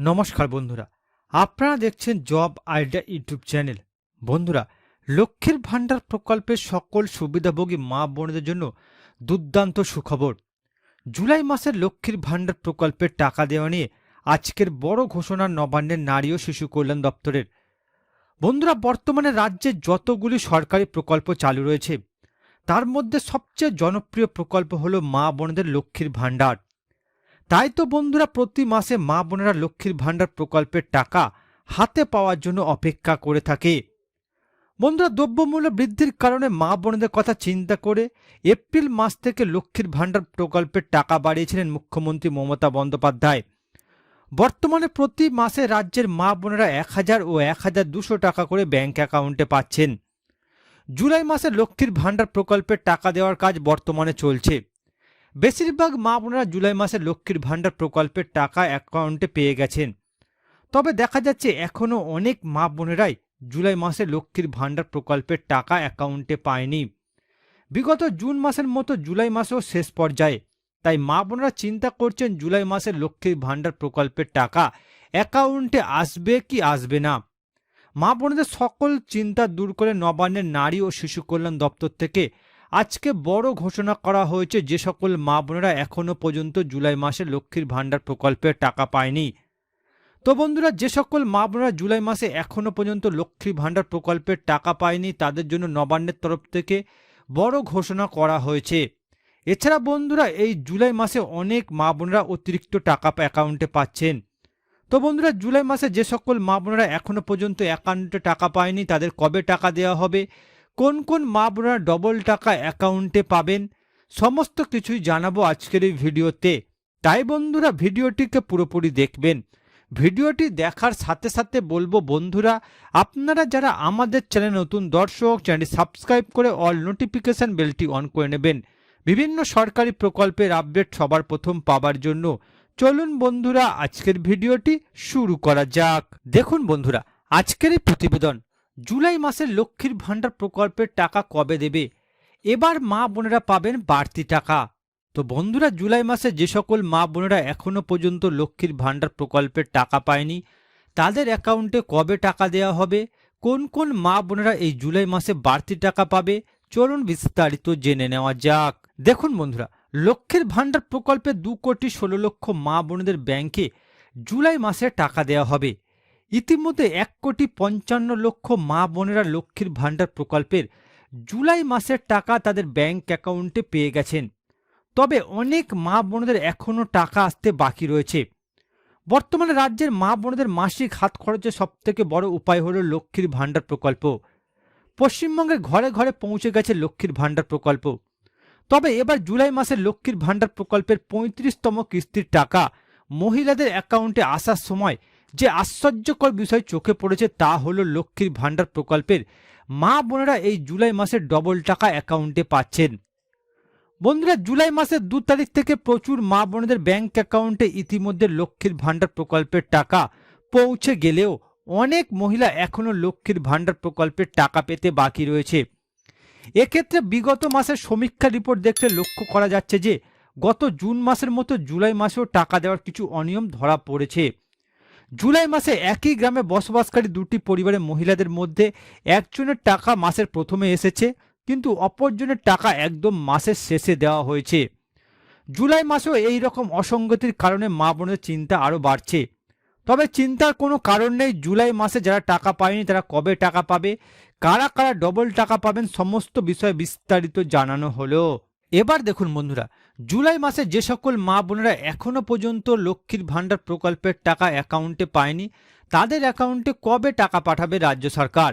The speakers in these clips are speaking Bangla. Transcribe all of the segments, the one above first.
নমস্কার বন্ধুরা। আপনারা দেখছেন জব আইডিয়া ইউটিউব চ্যানেল। বন্ধুরা, লক্ষ্মীর ভাণ্ডার প্রকল্পের সকল সুবিধাভোগী মা বোনদের জন্য দুর্দান্ত সুখবর। জুলাই মাসের লক্ষ্মীর ভাণ্ডার প্রকল্পের টাকা দেওয়া নিয়ে আজকের বড় ঘোষণা নবান্নের নারী ও শিশু কল্যাণ দপ্তরের। বন্ধুরা, বর্তমানে রাজ্যে যতগুলি সরকারি প্রকল্প চালু রয়েছে, তার মধ্যে সবচেয়ে জনপ্রিয় প্রকল্প হলো মা বোনদের লক্ষ্মীর ভাণ্ডার। তাই তো বন্ধুরা প্রতি মাসে মা বোনেরা লক্ষ্মীর ভাণ্ডার প্রকল্পের টাকা হাতে পাওয়ার জন্য অপেক্ষা করে থাকে। বন্ধুরা দ্রব্যমূল্য বৃদ্ধির কারণে মা বোনদের কথা চিন্তা করে এপ্রিল মাস থেকে লক্ষ্মীর ভাণ্ডার প্রকল্পের টাকা বাড়িয়েছিলেন মুখ্যমন্ত্রী মমতা বন্দ্যোপাধ্যায়। বর্তমানে প্রতি মাসে রাজ্যের মা বোনেরা এক হাজার ও এক হাজার দুশো টাকা করে ব্যাংক অ্যাকাউন্টে পাচ্ছেন। জুলাই মাসে লক্ষ্মীর ভাণ্ডার প্রকল্পের টাকা দেওয়ার কাজ বর্তমানে চলছে। বেশিরভাগ মা বোনেরা জুলাই মাসে লক্ষ্মীর ভাণ্ডার প্রকল্পের টাকা অ্যাকাউন্টে পেয়ে গেছেন। তবে দেখা যাচ্ছে এখনও অনেক মা বোনেরাই জুলাই মাসে লক্ষ্মীর ভাণ্ডার প্রকল্পের টাকা অ্যাকাউন্টে পায়নি। বিগত জুন মাসের মতো জুলাই মাসেও শেষ পর্যায়ে, তাই মা বোনেরা চিন্তা করছেন জুলাই মাসে লক্ষ্মীর ভাণ্ডার প্রকল্পের টাকা অ্যাকাউন্টে আসবে কি আসবে না। মা বোনদের সকল চিন্তা দূর করে নবান্নের নারী ও শিশু কল্যাণ দপ্তর থেকে আজকে বড় ঘোষণা করা হয়েছে যে সকল মা বোনেরা এখনও পর্যন্ত জুলাই মাসে লক্ষ্মীর ভাণ্ডার প্রকল্পের টাকা পায়নি। তো বন্ধুরা, যে সকল মা বোনেরা জুলাই মাসে এখনও পর্যন্ত লক্ষ্মীর ভাণ্ডার প্রকল্পের টাকা পায়নি, তাদের জন্য নবান্নের তরফ থেকে বড় ঘোষণা করা হয়েছে। এছাড়া বন্ধুরা, এই জুলাই মাসে অনেক মা বোনেরা অতিরিক্ত টাকা অ্যাকাউন্টে পাচ্ছেন। তো বন্ধুরা, জুলাই মাসে যে সকল মা বোনেরা এখনও পর্যন্ত অ্যাকাউন্টে টাকা পায়নি, তাদের কবে টাকা দেওয়া হবে? কোন কোন মা ডবল টাকা অ্যাকাউন্টে পাবেন, সমস্ত কিছুই জানাব আজকের এই ভিডিওতে। তাই বন্ধুরা, ভিডিওটিকে পুরোপুরি দেখবেন। ভিডিওটি দেখার সাথে সাথে বলব বন্ধুরা, আপনারা যারা আমাদের চ্যানেল নতুন, দর্শক, চ্যানেলটি সাবস্ক্রাইব করে অল নোটিফিকেশান বেলটি অন করে নেবেন। বিভিন্ন সরকারি প্রকল্পের আপডেট সবার প্রথম পাবার জন্য। চলুন বন্ধুরা, আজকের ভিডিওটি শুরু করা যাক। দেখুন বন্ধুরা, আজকের এই প্রতিবেদন জুলাই মাসের লক্ষ্মীর ভাণ্ডার প্রকল্পের টাকা কবে দেবে? এবার মা বোনেরা পাবেন বাড়তি টাকা। তো বন্ধুরা, জুলাই মাসে যে সকল মা বোনেরা এখনও পর্যন্ত লক্ষ্মীর ভাণ্ডার প্রকল্পের টাকা পায়নি, তাদের অ্যাকাউন্টে কবে টাকা দেওয়া হবে? কোন কোন মা বোনেরা এই জুলাই মাসে বাড়তি টাকা পাবে? চলুন বিস্তারিত জেনে নেওয়া যাক। দেখুন বন্ধুরা, লক্ষ্মীর ভাণ্ডার প্রকল্পে দু কোটি ষোলো লক্ষ মা বোনেদের ব্যাংকে জুলাই মাসে টাকা দেওয়া হবে। ইতিমধ্যে এক কোটি পঞ্চান্ন লক্ষ মা বোনেরা লক্ষ্মীর ভাণ্ডার প্রকল্পের জুলাই মাসের টাকা তাদের ব্যাংক অ্যাকাউন্টে পেয়ে গেছেন। তবে অনেক মা বোনদের এখনও টাকা আসতে বাকি রয়েছে। বর্তমানে রাজ্যের মা বোনদের মাসিক হাত খরচের সবথেকে বড় উপায় হল লক্ষ্মীর ভাণ্ডার প্রকল্প। পশ্চিমবঙ্গে ঘরে ঘরে পৌঁছে গেছে লক্ষ্মীর ভাণ্ডার প্রকল্প। তবে এবার জুলাই মাসে লক্ষ্মীর ভাণ্ডার প্রকল্পের পঁয়ত্রিশতম কিস্তির টাকা মহিলাদের অ্যাকাউন্টে আসার সময় যে আশ্চর্যকর বিষয় চোখে পড়েছে তা হলো লক্ষ্মীর ভাণ্ডার প্রকল্পের। মা বোনেরা এই জুলাই মাসে ডবল টাকা অ্যাকাউন্টে পাচ্ছেন। বন্ধুরা, জুলাই মাসের দু তারিখ থেকে প্রচুর মা বোনেদের ব্যাংক অ্যাকাউন্টে ইতিমধ্যে লক্ষ্মীর ভাণ্ডার প্রকল্পের টাকা পৌঁছে গেলেও অনেক মহিলা এখনও লক্ষ্মীর ভাণ্ডার প্রকল্পের টাকা পেতে বাকি রয়েছে। এক্ষেত্রে বিগত মাসের সমীক্ষা রিপোর্ট দেখলে লক্ষ্য করা যাচ্ছে যে, গত জুন মাসের মতো জুলাই মাসেও টাকা দেওয়ার কিছু অনিয়ম ধরা পড়েছে। জুলাই মাসে একই গ্রামে বসবাসকারী দুটি পরিবারের মহিলাদের মধ্যে একজনের টাকা মাসের প্রথমে এসেছে, কিন্তু অপরজনের টাকা একদম মাসের শেষে দেওয়া হয়েছে। জুলাই মাসেও এই রকম অসঙ্গতির কারণে মা বোনের চিন্তা আরও বাড়ছে। তবে চিন্তার কোনো কারণ নেই জুলাই মাসে যারা টাকা পায়নি তারা কবে টাকা পাবে, কারা কারা ডবল টাকা পাবেন সমস্ত বিষয়ে বিস্তারিত জানানো হলো। এবার দেখুন বন্ধুরা জুলাই মাসে যে সকল মা বোনেরা এখনও পর্যন্ত লক্ষ্মীর ভাণ্ডার প্রকল্পের টাকা অ্যাকাউন্টে পায়নি, তাদের অ্যাকাউন্টে কবে টাকা পাঠাবে রাজ্য সরকার?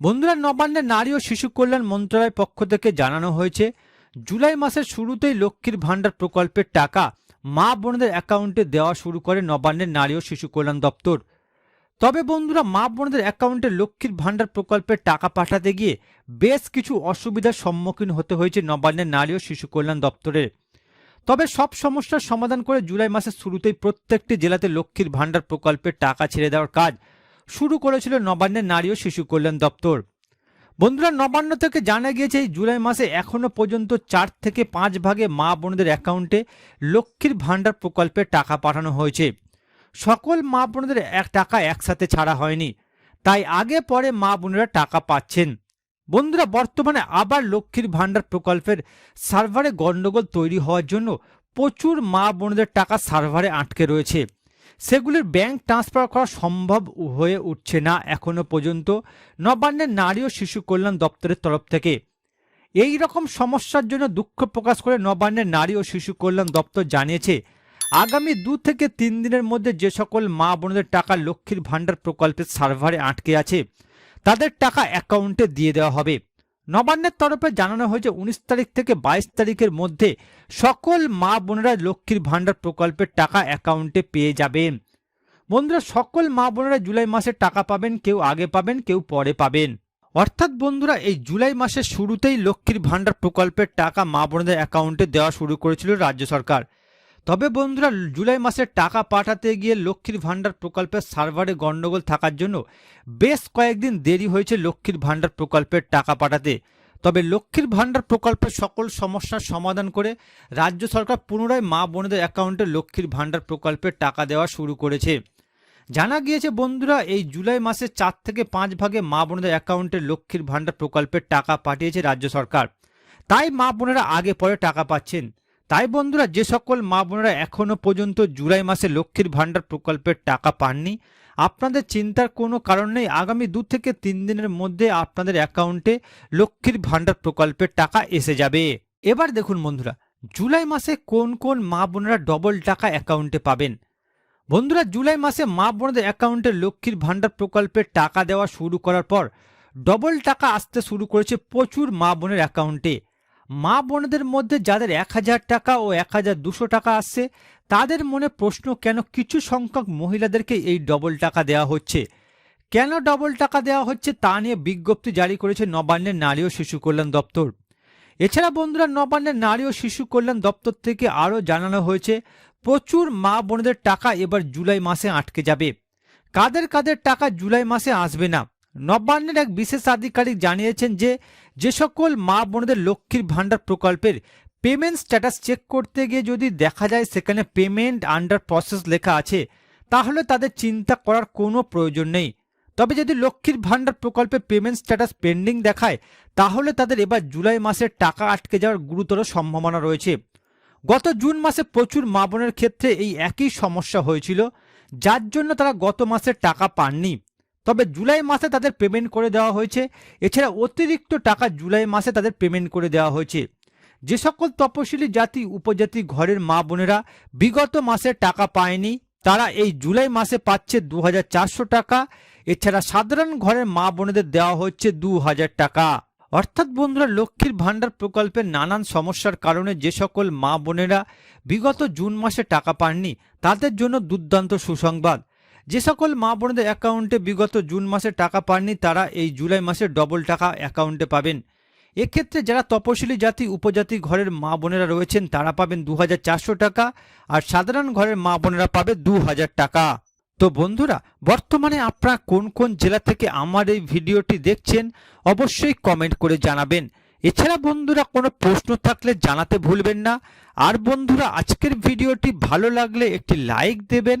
বন্ধুরা, নবান্নের নারী ও শিশু কল্যাণ মন্ত্রণালয়ের পক্ষ থেকে জানানো হয়েছে, জুলাই মাসের শুরুতেই লক্ষ্মীর ভাণ্ডার প্রকল্পের টাকা মা বোনদের অ্যাকাউন্টে দেওয়া শুরু করে নবান্নের নারী ও শিশু কল্যাণ দপ্তর। তবে বন্ধুরা, মা বোনদের অ্যাকাউন্টে লক্ষ্মীর ভাণ্ডার প্রকল্পের টাকা পাঠাতে গিয়ে বেশ কিছু অসুবিধার সম্মুখীন হতে হয়েছে নবান্নের নারী ও শিশু কল্যাণ দপ্তরের। তবে সব সমস্যার সমাধান করে জুলাই মাসের শুরুতেই প্রত্যেকটি জেলাতে লক্ষ্মীর ভাণ্ডার প্রকল্পের টাকা ছেড়ে দেওয়ার কাজ শুরু করেছিল নবান্নের নারী ও শিশু কল্যাণ দপ্তর। বন্ধুরা, নবান্ন থেকে জানা গিয়েছে জুলাই মাসে এখনও পর্যন্ত চার থেকে পাঁচ ভাগে মা বোনদের অ্যাকাউন্টে লক্ষ্মীর ভাণ্ডার প্রকল্পে টাকা পাঠানো হয়েছে। সকল মা বোনদের এক টাকা একসাথে ছাড়া হয়নি। তাই আগে পরে মা বোনেরা টাকা পাচ্ছেন। বন্ধুরা, বর্তমানে আবার লক্ষ্মীর ভাণ্ডার প্রকল্পের সার্ভারে গণ্ডগোল তৈরি হওয়ার জন্য প্রচুর মা বোনদের টাকা সার্ভারে আটকে রয়েছে। সেগুলির ব্যাংক ট্রান্সফার করা সম্ভব হয়ে উঠছে না এখনও পর্যন্ত। নবান্নের নারী ও শিশু কল্যাণ দপ্তরের তরফ থেকে। এই রকম সমস্যার জন্য দুঃখ প্রকাশ করে নবান্নের নারী ও শিশু কল্যাণ দপ্তর জানিয়েছে, আগামী দু থেকে তিন দিনের মধ্যে যে সকল মা বোনদের টাকা লক্ষ্মীর ভাণ্ডার প্রকল্পের সার্ভারে আটকে আছে তাদের টাকা অ্যাকাউন্টে দিয়ে দেওয়া হবে। নবান্নের তরফে জানানো হয়েছে, উনিশ তারিখ থেকে বাইশ তারিখের মধ্যে সকল মা বোনেরা লক্ষ্মীর ভাণ্ডার প্রকল্পের টাকা অ্যাকাউন্টে পেয়ে যাবেন। বন্ধুরা, সকল মা বোনেরা জুলাই মাসে টাকা পাবেন, কেউ আগে পাবেন, কেউ পরে পাবেন। অর্থাৎ বন্ধুরা, এই জুলাই মাসের শুরুতেই লক্ষ্মীর ভাণ্ডার প্রকল্পের টাকা মা বোনদের অ্যাকাউন্টে দেওয়া শুরু করেছিল রাজ্য সরকার। তবে বন্ধুরা, জুলাই মাসে টাকা পাঠাতে গিয়ে লক্ষ্মীর ভাণ্ডার প্রকল্পের সার্ভারে গণ্ডগোল থাকার জন্য বেশ কয়েকদিন দেরি হয়েছে লক্ষ্মীর ভাণ্ডার প্রকল্পের টাকা পাঠাতে। তবে লক্ষ্মীর ভাণ্ডার প্রকল্পের সকল সমস্যার সমাধান করে রাজ্য সরকার পুনরায় মা বোনদের অ্যাকাউন্টে লক্ষ্মীর ভাণ্ডার প্রকল্পের টাকা দেওয়া শুরু করেছে। জানা গিয়েছে বন্ধুরা, এই জুলাই মাসে চার থেকে পাঁচ ভাগে মা বোনদের অ্যাকাউন্টে লক্ষ্মীর ভাণ্ডার প্রকল্পের টাকা পাঠিয়েছে রাজ্য সরকার। তাই মা বোনেরা আগে পরে টাকা পাচ্ছেন। তাই বন্ধুরা, যে সকল মা বোনেরা এখনও পর্যন্ত জুলাই মাসে লক্ষ্মীর ভাণ্ডার প্রকল্পের টাকা পাননি, আপনাদের চিন্তার কোনো কারণ নেই। আগামী দু থেকে তিন দিনের মধ্যে আপনাদের অ্যাকাউন্টে লক্ষ্মীর ভাণ্ডার প্রকল্পের টাকা এসে যাবে। এবার দেখুন বন্ধুরা, জুলাই মাসে কোন কোন মা বোনেরা ডবল টাকা অ্যাকাউন্টে পাবেন? বন্ধুরা, জুলাই মাসে মা বোনদের অ্যাকাউন্টে লক্ষ্মীর ভাণ্ডার প্রকল্পের টাকা দেওয়া শুরু করার পর, ডবল টাকা আসতে শুরু করেছে প্রচুর মা বোনের অ্যাকাউন্টে। মা বোনদের মধ্যে যাদের এক হাজার টাকা ও এক হাজার দুশো টাকা আসছে, তাদের মনে প্রশ্ন, কেন কিছু সংখ্যক মহিলাদেরকে এই ডবল টাকা দেওয়া হচ্ছে? কেন ডবল টাকা দেওয়া হচ্ছে তা নিয়ে বিজ্ঞপ্তি জারি করেছে নবান্নের নারী ও শিশু কল্যাণ দপ্তর। এছাড়া বন্ধুরা, নবান্নের নারী ও শিশু কল্যাণ দপ্তর থেকে আরও জানানো হয়েছে, প্রচুর মা বোনদের টাকা এবার জুলাই মাসে আটকে যাবে। কাদের কাদের টাকা জুলাই মাসে আসবে না? নবান্নের এক বিশেষ আধিকারিক জানিয়েছেন যে যে সকল মা বোনদের লক্ষ্মীর ভাণ্ডার প্রকল্পের পেমেন্ট স্ট্যাটাস চেক করতে গিয়ে যদি দেখা যায় সেখানে পেমেন্ট আন্ডার প্রসেস লেখা আছে, তাহলে তাদের চিন্তা করার কোনো প্রয়োজন নেই। তবে যদি লক্ষ্মীর ভাণ্ডার প্রকল্পে পেমেন্ট স্ট্যাটাস পেন্ডিং দেখায়, তাহলে তাদের এবার জুলাই মাসের টাকা আটকে যাওয়ার গুরুতর সম্ভাবনা রয়েছে। গত জুন মাসে প্রচুর মা বোনের ক্ষেত্রে এই একই সমস্যা হয়েছিল, যার জন্য তারা গত মাসের টাকা পাননি। তবে জুলাই মাসে তাদের পেমেন্ট করে দেওয়া হয়েছে। এছাড়া অতিরিক্ত টাকা জুলাই মাসে তাদের পেমেন্ট করে দেওয়া হয়েছে। যে সকল তপশিলি জাতি, উপজাতি, ঘরের মা বোনেরা বিগত মাসে টাকা পায়নি, তারা এই জুলাই মাসে পাচ্ছে দু হাজার চারশো টাকা। এছাড়া সাধারণ ঘরের মা বোনেদের দেওয়া হচ্ছে দু হাজার টাকা। অর্থাৎ বন্ধুরা, লক্ষ্মীর ভাণ্ডার প্রকল্পের নানান সমস্যার কারণে যে সকল মা বোনেরা বিগত জুন মাসে টাকা পাননি, তাদের জন্য দুর্দান্ত সুসংবাদ। যে সকল মা বোনদের অ্যাকাউন্টে বিগত জুন মাসে টাকা পাননি, তারা এই জুলাই মাসে ডবল টাকা অ্যাকাউন্টে পাবেন। এক্ষেত্রে যারা তপশিলি জাতি, উপজাতি ঘরের মা বোনেরা রয়েছেন, তারা পাবেন দু হাজার চারশো টাকা আর সাধারণ ঘরের মা বোনেরা পাবে দু হাজার টাকা। তো বন্ধুরা, বর্তমানে আপনারা কোন কোন জেলা থেকে আমার এই ভিডিওটি দেখছেন, অবশ্যই কমেন্ট করে জানাবেন। এছাড়া বন্ধুরা, কোনো প্রশ্ন থাকলে জানাতে ভুলবেন না। আর বন্ধুরা, আজকের ভিডিওটি ভালো লাগলে একটি লাইক দেবেন